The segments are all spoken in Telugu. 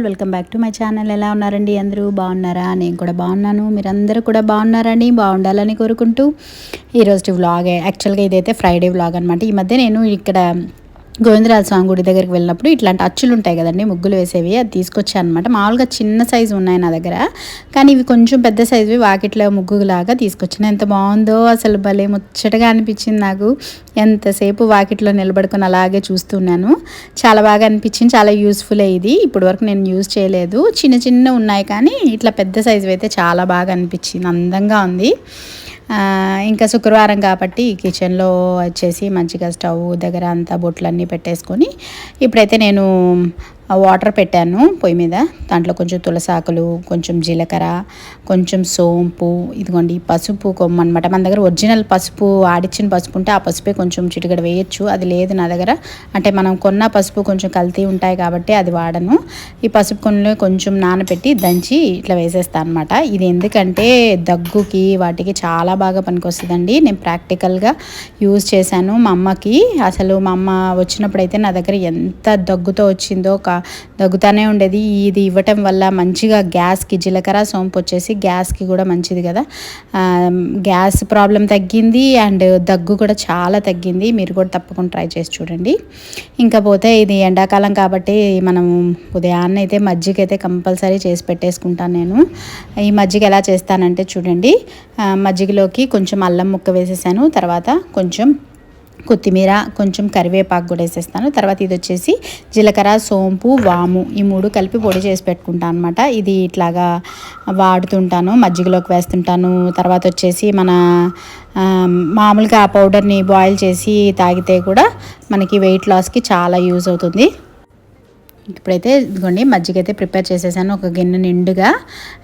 People welcome back to my channel. ఎలా ఉన్నారండి? అందరూ బాగున్నారా? నేను కూడా బాగున్నాను. మీరందరూ కూడా బాగున్నారని బాగుండాలని కోరుకుంటూ ఈరోజు వ్లాగ్ యాక్చువల్గా ఇదైతే ఫ్రైడే వ్లాగ్ అనమాట ఈ మధ్య నేను ఇక్కడ గోవిందరాజ స్వామి గుడి దగ్గరికి వెళ్ళినప్పుడు ఇట్లాంటి అచ్చులు ఉంటాయి కదండి ముగ్గులు వేసేవి అది తీసుకొచ్చాను అనమాట మామూలుగా చిన్న సైజు ఉన్నాయి నా దగ్గర కానీ ఇవి కొంచెం పెద్ద సైజువి వాకిట్లో ముగ్గులాగా తీసుకొచ్చాను. ఎంత బాగుందో అసలు భలే ముచ్చటగా అనిపించింది నాకు. ఎంతసేపు వాకిట్లో నిలబడుకుని అలాగే చూస్తున్నాను చాలా బాగా అనిపించింది చాలా యూస్ఫుల్ ఇది ఇప్పటి వరకు నేను యూజ్ చేయలేదు. చిన్న చిన్న ఉన్నాయి కానీ ఇట్లా పెద్ద సైజు అయితే చాలా బాగా అనిపించింది అందంగా ఉంది. ఇంకా శుక్రవారం కాబట్టి కిచెన్లో వచ్చేసి మంచిగా స్టవ్ దగ్గర అంతా బొట్లన్నీ పెట్టేసుకొని ఇప్పుడైతే నేను వాటర్ పెట్టాను పొయ్యి మీద. దాంట్లో కొంచెం తులసాకులు కొంచెం జీలకర్ర కొంచెం సోంపు ఇదిగోండి ఈ పసుపు కొమ్మ అనమాట మన దగ్గర ఒరిజినల్ పసుపు ఆడిచ్చిన పసుపు ఉంటే ఆ పసుపే కొంచెం చిటికడ వేయచ్చు. అది లేదు నా దగ్గర. అంటే మనం కొన్న పసుపు కొంచెం కల్తీ ఉంటాయి కాబట్టి అది వాడను. ఈ పసుపు కొన్ని కొంచెం నానబెట్టి దంచి ఇట్లా వేసేస్తాను అనమాట ఇది ఎందుకంటే దగ్గుకి వాటికి చాలా బాగా పనికొస్తుందండి. నేను ప్రాక్టికల్గా యూజ్ చేశాను మా అమ్మకి. అసలు మా అమ్మ వచ్చినప్పుడైతే నా దగ్గర ఎంత దగ్గుతో వచ్చిందో కా దగ్గుతానే ఉండేది. ఇది ఇవ్వటం వల్ల మంచిగా గ్యాస్కి జీలకర్ర సోంపు వచ్చేసి గ్యాస్కి కూడా మంచిది కదా. గ్యాస్ ప్రాబ్లం తగ్గింది అండ్ దగ్గు కూడా చాలా తగ్గింది. మీరు కూడా తప్పకుండా ట్రై చేసి చూడండి. ఇంకా పోతే ఇది ఎండాకాలం కాబట్టి మనం ఉదయాన్నే అయితే మజ్జిగ అయితే కంపల్సరీ చేసి పెట్టేసుకుంటాను నేను. ఈ మజ్జిగ ఎలా చేస్తానంటే చూడండి. మజ్జిగలోకి కొంచెం అల్లం ముక్క వేసేసాను. తర్వాత కొంచెం కొత్తిమీర కొంచెం కరివేపాకు కూడా వేసేస్తాను. తర్వాత ఇది వచ్చేసి జీలకర్ర సోంపు వాము ఈ మూడు కలిపి పొడి చేసి పెట్టుకుంటాను అనమాట ఇది ఇట్లాగా వాడుతుంటాను మజ్జిగలోకి వేస్తుంటాను. తర్వాత వచ్చేసి మన మామూలుగా ఆ పౌడర్ని బాయిల్ చేసి తాగితే కూడా మనకి వెయిట్ లాస్కి చాలా యూజ్ అవుతుంది. ఇప్పుడైతే ఇదిగోండి మజ్జిగ అయితే ప్రిపేర్ చేసేసాను. ఒక గిన్నె నిండుగా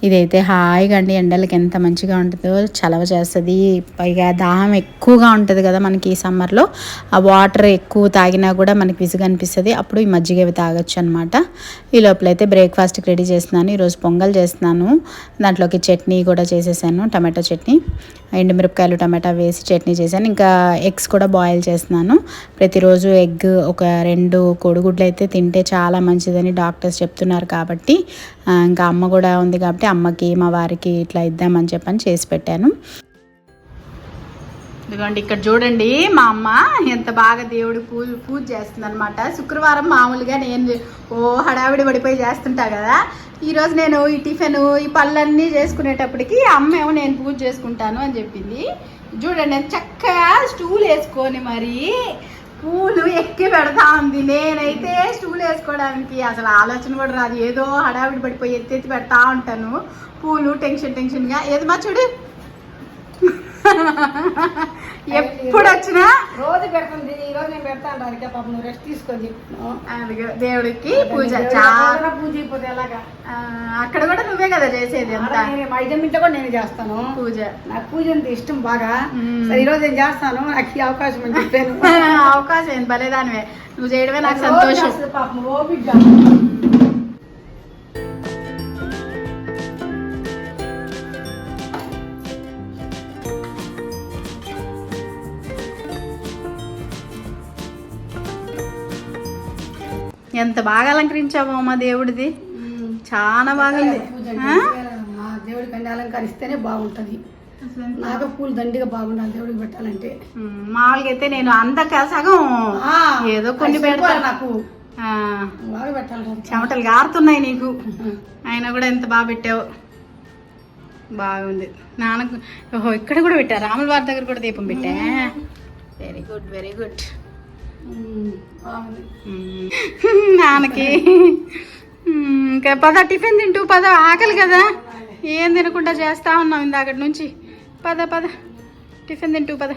ఇదైతే హాయిగా అండి. ఎండలకి ఎంత మంచిగా ఉంటుందో చలవ చేస్తుంది. పైగా దాహం ఎక్కువగా ఉంటుంది కదా మనకి ఈ సమ్మర్లో. ఆ వాటర్ ఎక్కువ తాగినా కూడా మనకి విసుగు అనిపిస్తుంది. అప్పుడు ఈ మజ్జిగ అవి తాగొచ్చు అనమాట ఈ లోపలైతే బ్రేక్ఫాస్ట్కి రెడీ చేస్తున్నాను. ఈరోజు పొంగల్ చేస్తున్నాను. దాంట్లోకి చట్నీ కూడా చేసేసాను. టమాటో చట్నీ ఎండుమిరపకాయలు టమాటా వేసి చట్నీ చేశాను. ఇంకా ఎగ్స్ కూడా బాయిల్ చేస్తున్నాను. ప్రతిరోజు ఎగ్ ఒక రెండు కోడిగుడ్లు అయితే తింటే చాలా మంచి మంచిదని డాక్టర్స్ చెప్తున్నారు కాబట్టి ఇంకా అమ్మ కూడా ఉంది కాబట్టి అమ్మకి మా వారికి ఇట్లా ఇద్దామని చెప్పని చేసి పెట్టాను. ఇదిగోండి ఇక్కడ చూడండి మా అమ్మ ఎంత బాగా దేవుడి పూజ పూజ చేస్తుంది అనమాట శుక్రవారం మామూలుగా నేను ఓ హడావిడి పడిపోయి చేస్తుంటా కదా. ఈరోజు నేను ఈ టిఫిన్ ఈ పళ్ళన్నీ చేసుకునేటప్పటికి అమ్మ ఏమో నేను పూజ చేసుకుంటాను అని చెప్పింది. చూడండి చక్కగా స్టూల్ వేసుకొని మరి పూలు ఎక్కి పెడతా ఉంది నేనైతే స్టూల్ వేసుకోవడానికి అసలు ఆలోచన కూడా రాదు. ఏదో హడావిడి పడిపోయి ఎత్తి ఎత్తి పెడతా ఉంటాను. పూలు టెన్షన్ టెన్షన్గా. ఏది మా చూడు? ఎప్పుడు వచ్చినా రోజు పెడుతుంది. ఈ రోజు నేను పెడతాను రానిక పాపం నువ్వు రెస్ట్ తీసుకొని దేవుడికి పూజ. చాలా పూజ అయిపోతే ఎలాగా? అక్కడ కూడా నువ్వే కదా చేసేది అంతా. నేనే మా ఇద్దరి ఇంట్లో కూడా నేను చేస్తాను. పూజ. నాకు పూజ అంటే ఇష్టం బాగా. ఈ రోజు నేను చేస్తాను. నాకు ఈ అవకాశం అని చెప్పాను. అవకాశం ఏంటి భలేదానివే. నువ్వు చేయడమే నాకు సంతోషం. పాపం ఓపిగ్గా ఎంత బాగా అలంకరించావు అమ్మ దేవుడిది? చాలా బాగుంది? మా దేవుడికి అన్ని అలంకరిస్తేనే బాగుంటది. నాకు పూలు దండిగా బాగుండాలి దేవుడికి పెట్టాలంటే. మామూలుగా అయితే నేను అంత సగం ఏదో కొన్ని అది పెడతా. సరిపోదు నాకు. చెమటలు గారుతున్నాయి నీకు. అయినా కూడా ఎంత బాగా పెట్టావు? బాగుంది. నాన్నకు ఓహో ఇక్కడ కూడా పెట్టా? రాముల వారి దగ్గర కూడా దీపం పెట్టా? వెరీ గుడ్ వెరీ గుడ్ నాన్నకి. ఇంకా పద టిఫిన్ తింటూ పద ఆకలి కదా? ఏం తినకుండా చేస్తా ఉన్నాం ఇందాకటి నుంచి. పద పద. టిఫిన్ తింటూ పద.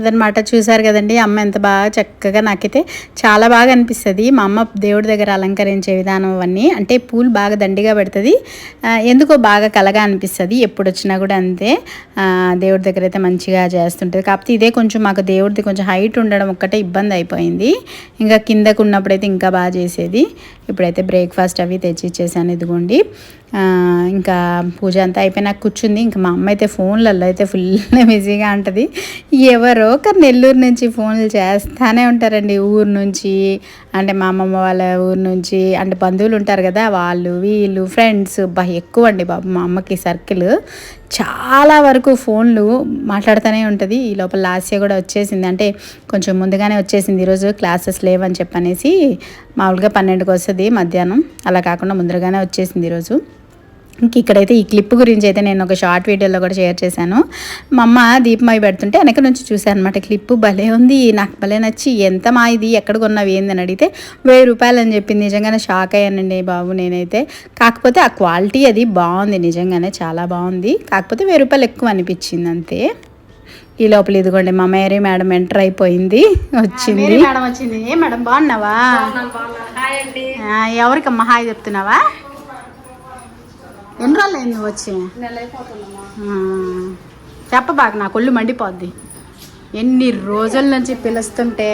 అదనమాట. చూసారు కదండి అమ్మ ఎంత బాగా చక్కగా నాకైతే చాలా బాగా అనిపిస్తుంది. మా అమ్మ దేవుడి దగ్గర అలంకరించే విధానం అవన్నీ అంటే పూలు బాగా దండిగా పెడుతుంది. ఎందుకో బాగా కలగా అనిపిస్తుంది. ఎప్పుడు వచ్చినా కూడా అంతే. దేవుడి దగ్గర అయితే మంచిగా చేస్తుంటుంది. కాకపోతే ఇదే కొంచెం మాకు దేవుడిది కొంచెం హైట్ ఉండడం ఒక్కటే ఇబ్బంది అయిపోయింది. ఇంకా కిందకు ఉన్నప్పుడైతే ఇంకా బాగా చేసేది. ఇప్పుడైతే బ్రేక్ఫాస్ట్ అవి తెచ్చి ఇచ్చేసాను ఇదిగోండి. ఇంకా పూజ అంతా అయిపోయి నాకు కూర్చుంది. ఇంకా మా అమ్మ అయితే ఫోన్లలో అయితే ఫుల్ బిజీగా ఉంటుంది. ఎవరో ఒకరు నెల్లూరు నుంచి ఫోన్లు చేస్తానే ఉంటారండి ఊరు నుంచి. అంటే మా అమ్మమ్మ వాళ్ళ ఊరు నుంచి. అంటే బంధువులు ఉంటారు కదా వాళ్ళు వీళ్ళు ఫ్రెండ్స్. బా ఎక్కువ అండి బాబు మా అమ్మకి సర్కిల్. చాలా వరకు ఫోన్లు మాట్లాడుతూనే ఉంటుంది. ఈ లోపల లాస్ట్ ఇయర్ కూడా వచ్చేసింది. అంటే కొంచెం ముందుగానే వచ్చేసింది. ఈరోజు క్లాసెస్ లేవని చెప్పనేసి మామూలుగా పన్నెండుకి వస్తుంది మధ్యాహ్నం. అలా కాకుండా ముందరగానే వచ్చేసింది ఈరోజు ఇంక ఇక్కడైతే ఈ క్లిప్ గురించి అయితే నేను ఒక షార్ట్ వీడియోలో కూడా షేర్ చేశాను. మా అమ్మ దీపమాయి పెడుతుంటే వెనక నుంచి చూశాను అనమాట క్లిప్ భలే ఉంది నాకు భలే నచ్చి ఎంత మా ఇది ఎక్కడ కొన్నావు ఏంది? అని అడిగితే వెయ్యి రూపాయలు అని చెప్పింది నిజంగానే షాక్ అయ్యానండి బాబు నేనైతే. కాకపోతే ఆ క్వాలిటీ అది బాగుంది నిజంగానే చాలా బాగుంది. కాకపోతే వెయ్యి రూపాయలు ఎక్కువ అనిపించింది అంతే. ఈ లోపల ఇదిగోండి మా మేరీ మేడం ఎంటర్ అయిపోయింది వచ్చింది. మేడం వచ్చింది. ఏ మేడం బాగున్నావా? హాయ్ అండి. ఆ, ఎవరికమ్మా హాయ్ చెప్తున్నావా? ఎన్ని రోజులు అయింది నువ్వు వచ్చి? నెల అయిపోతుందమ్మా ఆ, చెప్ప బాగా నా కొళ్ళు మండిపోద్ది. ఎన్ని రోజుల నుంచి పిలుస్తుంటే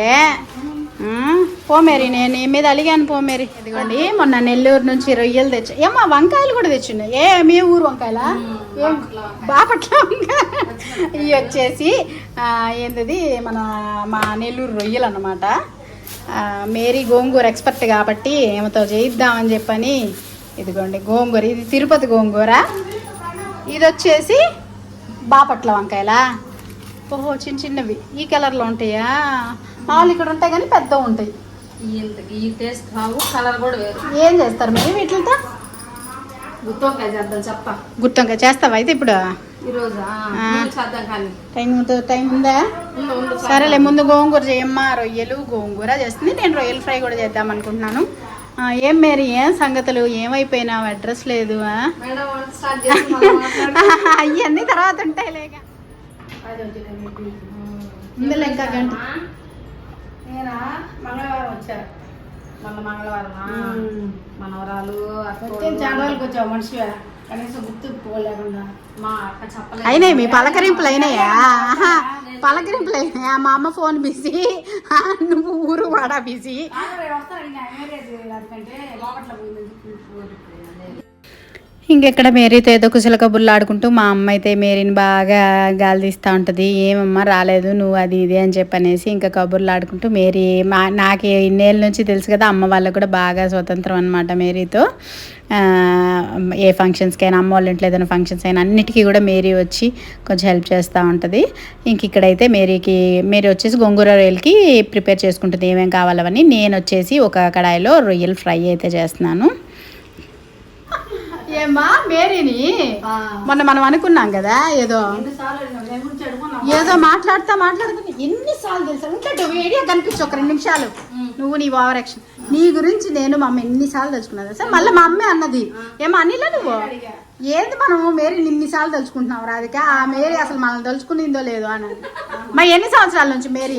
ఆ, పో మేరీ నేను నీ మీద అలిగాను పో మేరీ. ఇదిగోండి మొన్న నెల్లూరు నుంచి రొయ్యలు తెచ్చా. ఏమా వంకాయలు కూడా తెచ్చిండే? ఏ మీ ఊరు వంకాయలా? బాపట్ల వంకాయ. ఇవి వచ్చేసి ఏంటది మన మా నెల్లూరు రొయ్యలు అన్నమాట. ఆ, మేరీ గోంగూర ఎక్స్పర్ట్ కాబట్టి ఏమతో చేయిద్దామని చెప్పని ఇదిగోండి గోంగూర. ఇది తిరుపతి గోంగూర. ఇది వచ్చేసి బాపట్ల వంకాయలా? ఓహో చిన్న చిన్నవి. ఈ కలర్లో ఉంటాయా? మామూలు ఇక్కడ ఉంటాయి కానీ పెద్ద ఉంటాయి. కలర్ కూడా వేరు. ఏం చేస్తారు మీరు వీటితో గుత్తొక్కాయ చేద్దాం చెప్ప. గుర్తంగా చేస్తావా అయితే ఇప్పుడు? టైం టైం ఉందా. సరేలే ముందు గోంగూర చేయమ్మా. రొయ్యలు గోంగూర. చేస్తుంది నేను రొయ్యల ఫ్రై కూడా చేద్దాం అనుకుంటున్నాను. ఏం మేరీ? ఏం సంగతులు? ఏమైపోయినావు అడ్రస్ లేదు. అవన్నీ తర్వాత ఉంటాయి లేక ఇందులో ఇంకా గంట. మంగళవారం వచ్చా. మొన్న మంగళవారం మనవరాలు అక్క చాలా రోజులకి వచ్చావు మనిషిగా కనీసం గుర్తు పోలేకుండా మా అక్క చెప్పలేదు? అయినాయి మీ పలకరింపులు అయినాయా? ఆహా, పలకరింపులు అయినాయా మా అమ్మ ఫోన్ బిజీ ఆ, నువ్వు ఊరు వాడా బిజీ ఇంకెక్కడ మేరీతో ఏదో కుశల కబుర్లు ఆడుకుంటూ మా అమ్మ అయితే మేరీని బాగా గాలి తీస్తూ ఉంటుంది. ఏమమ్మా రాలేదు నువ్వు అది ఇది అని చెప్పనేసి ఇంకా కబుర్లు ఆడుకుంటూ మేరీ మా నాకు ఇన్నేళ్ళ నుంచి తెలుసు కదా అమ్మ వాళ్ళకు కూడా బాగా స్వతంత్రం అనమాట మేరీతో. ఏ ఫంక్షన్స్కైనా అమ్మ వాళ్ళ ఇంట్లో ఏదైనా ఫంక్షన్స్ అయినా అన్నిటికీ కూడా మేరీ వచ్చి కొంచెం హెల్ప్ చేస్తూ ఉంటుంది. ఇంక ఇక్కడైతే మేరీకి మేరీ వచ్చేసి గోంగూర రొయ్యలకి ప్రిపేర్ చేసుకుంటుంది ఏమేమి కావాలని నేను వచ్చేసి ఒక కడాయిలో రొయ్యలు ఫ్రై అయితే చేస్తున్నాను. ఏమ్మా మేరీని? మొన్న మనం అనుకున్నాం కదా ఏదో ఏదో మాట్లాడుతా మాట్లాడుతా ఎన్నిసార్లు తెలుసా? ఉంటాడు వీడియో కనిపించు ఒక రెండు నిమిషాలు. నువ్వు నీ ఓవర్ యాక్షన్. నీ గురించి నేను మా అమ్మ ఎన్నిసార్లు తెలుసుకున్నా తెలుసా? మళ్ళీ మా అమ్మే అన్నది. ఏమో అనిలా నువ్వు? ఏంది మనము మేరీ ఇన్నిసార్లు తెలుసుకుంటున్నావు రాధిక? ఆ మేరీ అసలు మనల్ని తెలుసుకునిందో లేదో అని. మా ఎన్ని సంవత్సరాల నుంచి మేరీ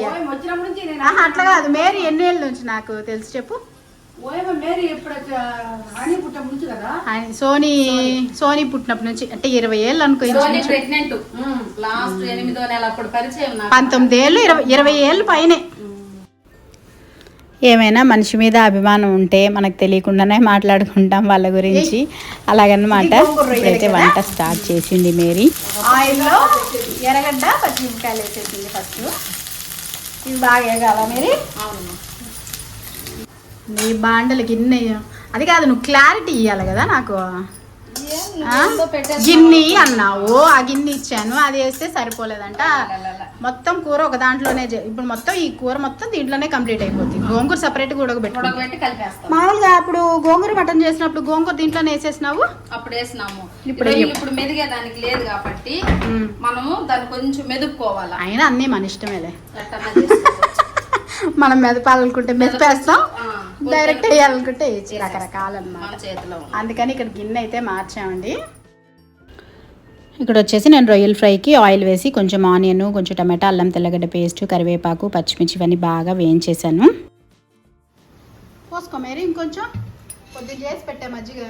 అట్లా కాదు. మేరీ ఎన్ని ఏళ్ళ నుంచి నాకు? తెలుసు చెప్పు. ఓయమ్మ మేరీ ఎప్పుడు హనీ పుట్ట ముంచు కదా? ఆయన సోనీ సోనీ పుట్టినప్పటి నుంచి అంటే ఇరవై ఏళ్ళు అనుకో. ప్రెగ్నెంట్ లాస్ట్ ఎనిమిదో నెల అప్పుడు పరిచయం నాకు. పంతొమ్మిది ఏళ్ళు ఇరవై ఇరవై ఏళ్ళు పైనే. ఏమైనా మనిషి మీద అభిమానం ఉంటే మనకు తెలియకుండానే మాట్లాడుకుంటాం వాళ్ళ గురించి. అలాగనమాట. ఇప్పుడైతే వంట స్టార్ట్ చేసింది మేరీ. ఆయిల్లో ఎర్రగడ్డ పచ్చిమిరపకాయలు వేసేసింది ఫస్ట్ ఇవి బాగా వేగాల మేరీ? అవును. నీ బాండలకి ఇన్ని అది కాదు నువ్వు క్లారిటీ ఇవ్వాలి కదా నాకు? గిన్నె అన్నావు. ఆ గిన్నె ఇచ్చాను. అది వేస్తే సరిపోలేదంట. మొత్తం కూర ఒక దాంట్లోనే ఇప్పుడు మొత్తం ఈ కూర మొత్తం దీంట్లోనే కంప్లీట్ అయిపోతుంది గోంగూర సపరేట్గా ఉడకబెట్టుకో ఉడకబెట్టి మామూలుగా అప్పుడు గోంగూర మటన్ చేసినప్పుడు గోంగూర దీంట్లోనే వేసేసినావు? అప్పుడు వేసినాము. ఇప్పుడు ఇప్పుడు వేయం. ఇప్పుడు మెదిగేదానికి లేదు కాబట్టి. మనము దాన్ని కొంచెం మెదుపుకోవాలా అయినా అన్నీ మన ఇష్టమేలే. మనం మెదపాలనుకుంటే మెదిపేస్తాం. డైరెక్ట్ వేయాలనుకుంటే వేయచ్చు రకరకాలన్నమాట మన చేతిలో ఉంది. అందుకని ఇక్కడ గిన్నె అయితే మార్చామండి. ఇక్కడ వచ్చేసి నేను రొయ్యల ఫ్రైకి ఆయిల్ వేసి కొంచెం ఆనియన్ కొంచెం టమాటా అల్లం తెల్లగడ్డ పేస్ట్ కరివేపాకు పచ్చిమిర్చి ఇవన్నీ బాగా వేయించేసాను. పోసుకో మేరీ ఇంకొంచెం. పొద్దున్న చేసి పెట్టే మజ్జిగ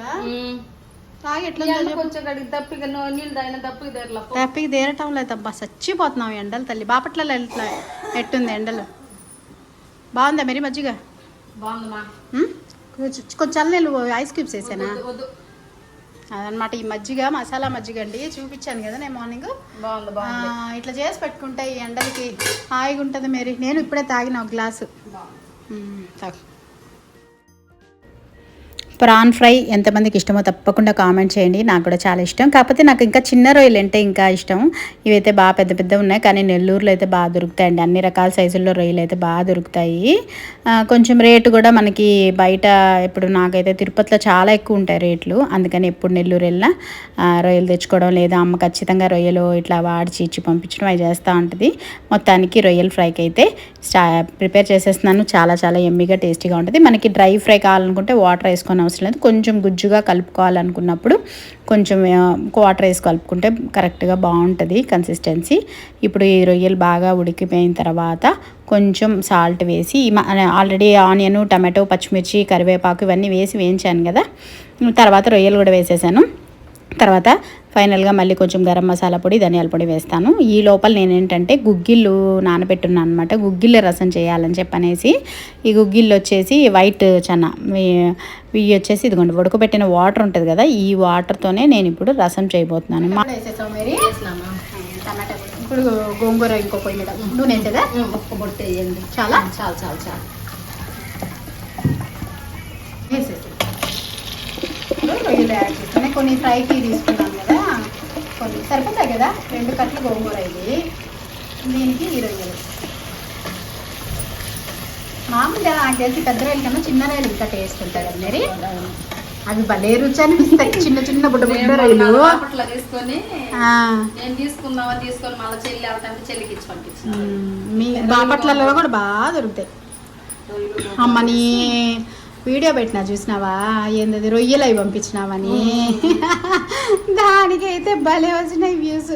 తప్పిక తీరటం లేదబ్బా చచ్చిపోతున్నాం ఎండలు తల్లి. బాపట్లలో ఎట్లా ఎట్టుంది ఎండలు? బాగుందా మరి మజ్జిగ? కొంచెం చల్లనీళ్ళు ఐస్ క్యూబ్స్ వేసానా? అదనమాట ఈ మజ్జిగ మసాలా మజ్జిగ అండి. చూపించాను కదా నేను మార్నింగ్ ఇట్లా చేసి పెట్టుకుంటే ఈ ఎండలకి హాయిగా ఉంటుంది మేరీ. నేను ఇప్పుడే తాగిన ఒక గ్లాసు. తాగు. ప్రాన్ ఫ్రై ఎంతమందికి ఇష్టమో తప్పకుండా కామెంట్ చేయండి. నాకు కూడా చాలా ఇష్టం. కాకపోతే నాకు ఇంకా చిన్న రొయ్యలు అంటే ఇంకా ఇష్టం. ఇవైతే బాగా పెద్ద పెద్ద ఉన్నాయి. కానీ నెల్లూరులో అయితే బాగా దొరుకుతాయండి. అన్ని రకాల సైజుల్లో రొయ్యలు అయితే బాగా దొరుకుతాయి. కొంచెం రేటు కూడా మనకి బయట ఇప్పుడు నాకైతే తిరుపతిలో చాలా ఎక్కువ ఉంటాయి రేట్లు. అందుకని ఎప్పుడు నెల్లూరు వెళ్ళినా రొయ్యలు తెచ్చుకోవడం లేదా అమ్మ ఖచ్చితంగా రొయ్యలు ఇట్లా వాడిచి ఇచ్చి పంపించడం అవి చేస్తూ ఉంటుంది. మొత్తానికి రొయ్యల ఫ్రైకి అయితే ప్రిపేర్ చేసేస్తున్నాను. చాలా చాలా ఎమ్మిగా టేస్టీగా ఉంటుంది. మనకి డ్రై ఫ్రై కావాలనుకుంటే వాటర్ వేసుకొని అవసరం లేదు. కొంచెం గుజ్జుగా కలుపుకోవాలనుకున్నప్పుడు కొంచెం వాటర్ వేసి కలుపుకుంటే కరెక్ట్గా బాగుంటుంది కన్సిస్టెన్సీ. ఇప్పుడు ఈ రొయ్యలు బాగా ఉడికిపోయిన తర్వాత కొంచెం సాల్ట్ వేసి ఆల్రెడీ ఆనియన్ టమాటో పచ్చిమిర్చి కరివేపాకు ఇవన్నీ వేసి వేయించాను కదా. తర్వాత రొయ్యలు కూడా వేసేసాను. తర్వాత ఫైనల్గా మళ్ళీ కొంచెం గరం మసాలా పొడి ధనియాల పొడి వేస్తాను. ఈ లోపల నేను ఏంటంటే గుగ్గిళ్ళు నానబెట్టున్నాను అనమాట గుగ్గిళ్ళ రసం చేయాలని చెప్పనేసి ఈ గుగ్గిళ్ళు వచ్చేసి వైట్ చన్న ఇవి- వచ్చేసి ఇదిగోండి ఉడకబెట్టిన వాటర్ ఉంటుంది కదా ఈ వాటర్తోనే నేను ఇప్పుడు రసం చేయబోతున్నాను. ఇప్పుడు గోంగూర ఇంకో పొయ్యి మీద నూనె వేసేదా ఒక్క బొట్టు వేయండి. చాలా? చాలు చాలు చాలు. వేసేసి రొయ్యలు యాడ్ కొన్ని ఫ్రైకి తీసుకున్నాం కదా. కొన్ని సరిపోతాయి కదా? రెండు కట్లు గోంగూర ఇది. దీనికి ఈ రొయ్యలు మామూలుగా నాకు తెలిసి పెద్ద రొయ్యల కన్నా చిన్న రొయ్యలు ఇంకా టేస్ట్ ఉంటాయి కదా మరి. అవి భలే రుచి అనిపిస్తాయి. చిన్న చిన్న బుడ్డ బుడ్డ అట్లా తీసుకొని నేను తీసుకుందామని తీసుకొని మళ్ళీ చెల్లి వెళ్తాంటే చెల్లికి ఇచ్చి పంపించాను మ్, మీ బాపట్లలో కూడా బాగా దొరుకుతాయి. అమ్మని వీడియో పెట్టినా చూసినావా? ఏందది? రొయ్యలు అవి పంపించినావని. దానికైతే భలే వచ్చినాయి వ్యూస్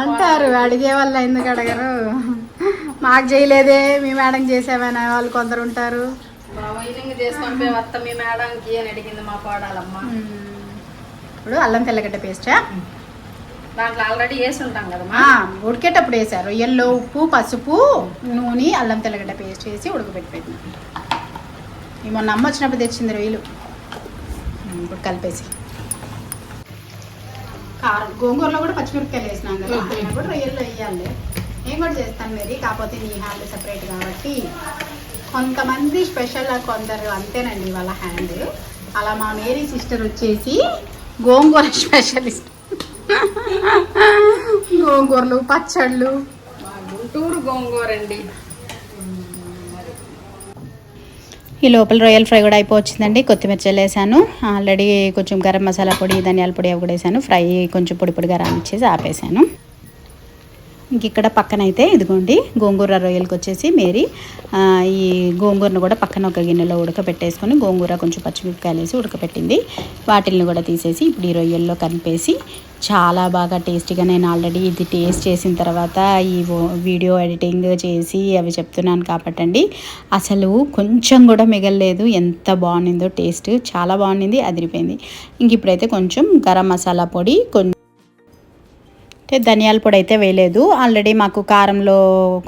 అంటారు అడిగే వాళ్ళు ఎందుకు అడగరు? మాకు చేయలేదే మీ మేడం చేసామని వాళ్ళు కొందరు ఉంటారు. ఇప్పుడు అల్లం తెల్లగడ్డ పేస్టా దాంట్లో ఆల్రెడీ వేసి ఉంటాం కదా ఆ, ఉడికేటప్పుడు వేసారు. రొయ్యల్లో ఉప్పు పసుపు నూనె అల్లం తెల్లగడ్డ పేస్ట్ వేసి ఉడకబెట్టిపోయింది ఈ మొన్న అమ్మ వచ్చినప్పుడు తెచ్చింది రొయ్యలు. ఇప్పుడు కలిపేసి. కారం గోంగూరలో కూడా పచ్చిమిరపకాయలు వేసినాం కదా కూడా రొయ్యల్లో వేయాలి. నేను కూడా చేస్తాను మరి కాకపోతే నీ హ్యాండ్ సెపరేట్ కాబట్టి. కొంతమంది స్పెషల్ కొందరు అంతేనండి వాళ్ళ హ్యాండ్ అలా మా మేరీ సిస్టర్ వచ్చేసి గోంగూర స్పెషలిస్ట్ గోంగూరలు పచ్చళ్ళు. గుంటూరు గోంగూర అండి ఈ లోపల రొయ్యల్ ఫ్రై కూడా అయిపోవచ్చిందండి. కొత్తిమీర చల్లేసాను. ఆల్రెడీ కొంచెం గరం మసాలా పొడి ధనియాల పొడి అవి కూడా వేసాను. ఫ్రై కొంచెం పొడి పొడిగా రానిచ్చేసి ఆపేసాను. ఇంక ఇక్కడ పక్కన అయితే ఇదిగోండి గోంగూర రొయ్యలకి వచ్చేసి మేరీ. ఈ గోంగూరను కూడా పక్కన ఒక గిన్నెలో ఉడకపెట్టేసుకొని గోంగూర కొంచెం పచ్చిమిరపకాయలు వేసి ఉడకపెట్టింది. వాటిల్ని కూడా తీసేసి ఇప్పుడు ఈ రొయ్యల్లో కలిపేసి చాలా బాగా టేస్టీగా నేను ఆల్రెడీ ఇది టేస్ట్ చేసిన తర్వాత ఈ వో- వీడియో ఎడిటింగ్ చేసి అవి చెప్తున్నాను కాబట్టండి అసలు కొంచెం కూడా మిగలలేదు. ఎంత బాగుండిందో టేస్ట్ చాలా బాగుండింది అదిరిపోయింది. ఇంక ఇప్పుడైతే కొంచెం గరం మసాలా పొడి కొంచెం అంటే ధనియాల పొడి అయితే వేయలేదు. ఆల్రెడీ మాకు కారంలో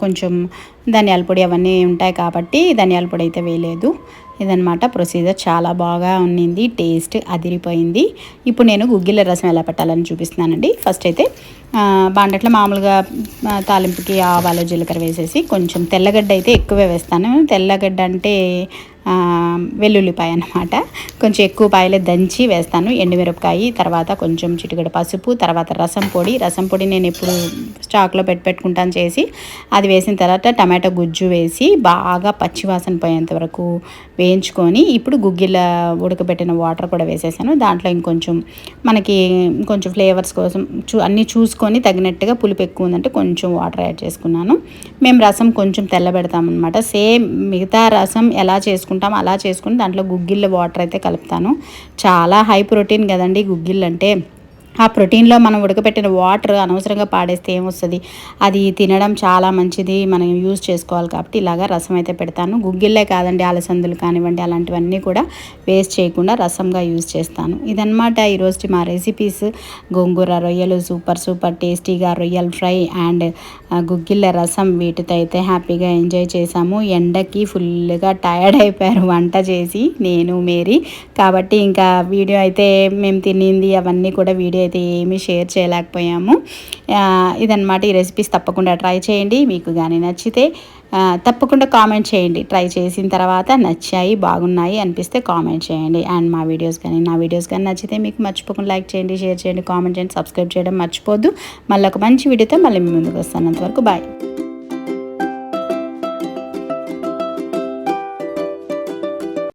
కొంచెం ధనియాల పొడి అవన్నీ ఉంటాయి కాబట్టి ధనియాల పొడి అయితే వేయలేదు. ఇదనమాట ప్రొసీజర్ చాలా బాగా ఉన్నింది. టేస్ట్ అదిరిపోయింది. ఇప్పుడు నేను గుగ్గిల రసం ఎలా పెట్టాలని చూపిస్తున్నానండి. ఫస్ట్ అయితే బాండట్లో మామూలుగా తాలింపుకి ఆవాలు జీలకర్ర వేసేసి కొంచెం తెల్లగడ్డ అయితే ఎక్కువే వేస్తాను. తెల్లగడ్డ అంటే వెల్లుల్లిపాయ అనమాట కొంచెం ఎక్కువ పాయలే దంచి వేస్తాను. ఎండుమిరపకాయ తర్వాత కొంచెం చిటికడ పసుపు తర్వాత రసం పొడి. రసం పొడి నేను ఎప్పుడు స్టాక్లో పెట్టి పెట్టుకుంటాను చేసి అది వేసిన తర్వాత టమాటో గుజ్జు వేసి బాగా పచ్చివాసన పోయేంత వరకు వేయించుకొని ఇప్పుడు గుగ్గిల ఉడకబెట్టిన వాటర్ కూడా వేసేసాను. దాంట్లో ఇంకొంచెం మనకి కొంచెం ఫ్లేవర్స్ కోసం చూ అన్నీ చూసుకొని తగినట్టుగా పులుపు ఎక్కువ ఉందంటే కొంచెం వాటర్ యాడ్ చేసుకున్నాను. మేము రసం కొంచెం తెల్లబెడతామన్నమాట. సేమ్ మిగతా రసం ఎలా చేసుకుంటాం అలా చేసుకుని దాంట్లో గుగ్గిళ్ళ వాటర్ అయితే కలుపుతాను. చాలా హై ప్రోటీన్ కదండి గుగ్గిళ్ళు అంటే ఆ ప్రోటీన్లో మనం ఉడకపెట్టిన వాటర్ అనవసరంగా పాడేస్తే ఏమొస్తుంది? అది తినడం చాలా మంచిది. మనం యూజ్ చేసుకోవాలి కాబట్టి ఇలాగా రసం అయితే పెడతాను. గుగ్గిళ్ళే కాదండి అలసందులు కానివ్వండి అలాంటివన్నీ కూడా వేస్ట్ చేయకుండా రసంగా యూజ్ చేస్తాను. ఇదనమాట ఈరోజు మా రెసిపీస్ గోంగూర రొయ్యలు సూపర్ సూపర్ టేస్టీగా రొయ్యల ఫ్రై అండ్ గుగ్గిళ్ళ రసం వీటితో అయితే హ్యాపీగా ఎంజాయ్ చేసాము ఎండకి ఫుల్గా టయర్డ్ అయిపోయారు వంట చేసి నేను మేరీ. కాబట్టి ఇంకా వీడియో అయితే మేము తినింది అవన్నీ కూడా వీడియో అయితే ఏమీ షేర్ చేయలేకపోయాము. ఇదనమాట ఈ రెసిపీస్ తప్పకుండా ట్రై చేయండి. మీకు కానీ నచ్చితే తప్పకుండా కామెంట్ చేయండి. ట్రై చేసిన తర్వాత నచ్చాయి బాగున్నాయి అనిపిస్తే కామెంట్ చేయండి. అండ్ మా వీడియోస్ కానీ నా వీడియోస్ కానీ నచ్చితే మీకు మర్చిపోకుండా లైక్ చేయండి షేర్ చేయండి కామెంట్ చేయండి సబ్స్క్రైబ్ చేయడం మర్చిపోద్దు. మళ్ళీ ఒక మంచి వీడియోతో మళ్ళీ మీ ముందుకు వస్తాను అంతవరకు బాయ్